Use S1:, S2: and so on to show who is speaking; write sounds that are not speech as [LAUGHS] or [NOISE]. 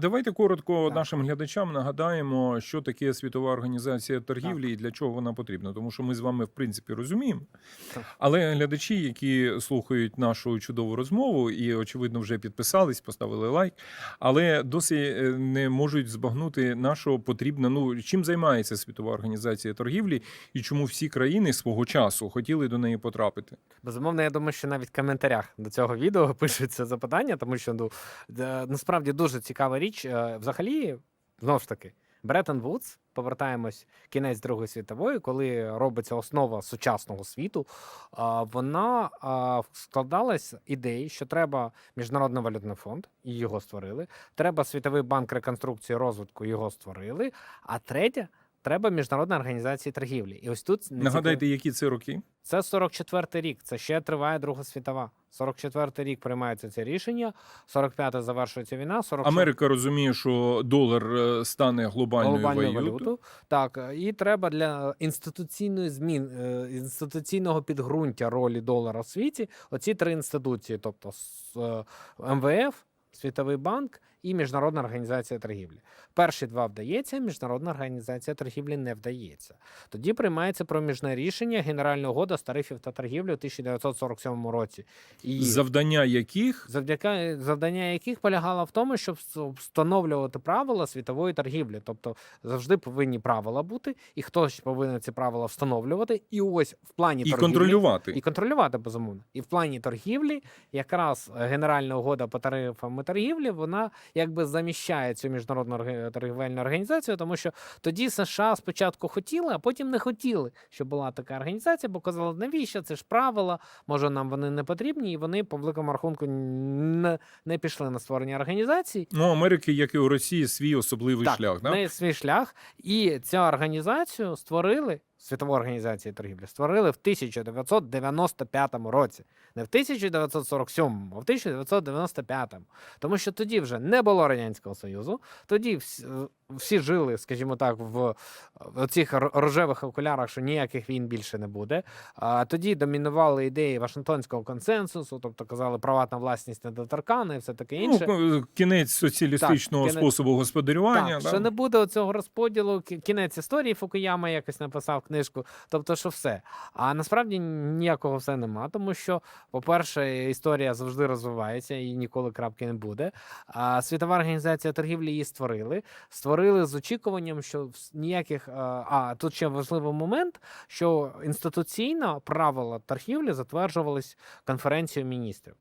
S1: Давайте коротко
S2: Так.
S1: нашим глядачам нагадаємо, що таке світова організація торгівлі і для чого вона потрібна. Тому що ми з вами в принципі розуміємо. Але глядачі, які слухають нашу чудову розмову і, очевидно, вже підписались, поставили лайк, але досі е, не можуть збагнути нашого потрібно. Ну чим займається світова організація торгівлі і чому всі країни свого часу хотіли до неї потрапити.
S2: Безумовно, я думаю, що навіть в коментарях до цього відео [LAUGHS] пишуться запитання, тому що ну е, насправді дуже цікава річ. Е, Взагалі, знову ж таки, Бреттон Вудс, повертаємось кінець Другої світової, коли робиться основа сучасного світу. Вона складалась ідеї, що треба міжнародний валютний фонд, і його створили. Треба світовий банк реконструкції розвитку, його створили. А третє. Треба міжнародна організація торгівлі. І ось тут не
S1: Нагадайте, які це роки?
S2: це 44-й рік. Це ще триває Друга світова. 44-й рік приймається це рішення. 45-й завершується війна. 46
S1: Америка розуміє, що долар е, стане глобальною,
S2: глобальну
S1: валютою.
S2: валюту. Так, і треба для інституційної змін, е, інституційного підґрунтя ролі долара в світі. Оці три інституції, тобто е, МВФ, Світовий банк і Міжнародна організація торгівлі. Перші два вдається, Міжнародна організація торгівлі не вдається. Тоді приймається проміжне рішення Генеральна угода з тарифів та торгівлі у 1947 році. І
S1: Завдання яких
S2: завдяка завдання яких полягало в тому, щоб встановлювати правила світової торгівлі. Тобто завжди повинні правила бути, і хтось повинен ці правила встановлювати. І ось в плані
S1: і
S2: торгівлі,
S1: контролювати.
S2: і контролювати безумовно. І в плані торгівлі, якраз Генеральна угода по тарифам і торгівлі, вона якби заміщає цю міжнародну орг- торгівельну організацію, тому що тоді США спочатку хотіли, а потім не хотіли, щоб була така організація, бо казали, навіщо це ж правила, може нам вони не потрібні, і вони по великому рахунку не, не пішли на створення організації.
S1: Ну, Америки, як і у Росії, свій особливий
S2: так,
S1: шлях.
S2: в
S1: Да?
S2: свій шлях. І цю організацію створили. Світову організації торгівлі створили в 1995 році, не в 1947, а в 1995. Тому що тоді вже не було радянського союзу. Тоді всі, жили, скажімо так, в, цих рожевих окулярах, що ніяких війн більше не буде. А тоді домінували ідеї Вашингтонського консенсусу, тобто казали, приватна власність недоторкана і все таке інше.
S1: Ну, кінець соціалістичного
S2: Так, кінець-
S1: способу господарювання.
S2: Так,
S1: да?
S2: що не буде цього розподілу, кінець історії Фукуяма якось написав книжку. Тобто, що все. А насправді ніякого все нема, тому що, по-перше, історія завжди розвивається і ніколи крапки не буде. А світова організація торгівлі її створили. Створили з очікуванням, що ніяких. А, а тут ще важливий момент, що інституційно правила торгівлі затверджувались конференцією міністрів.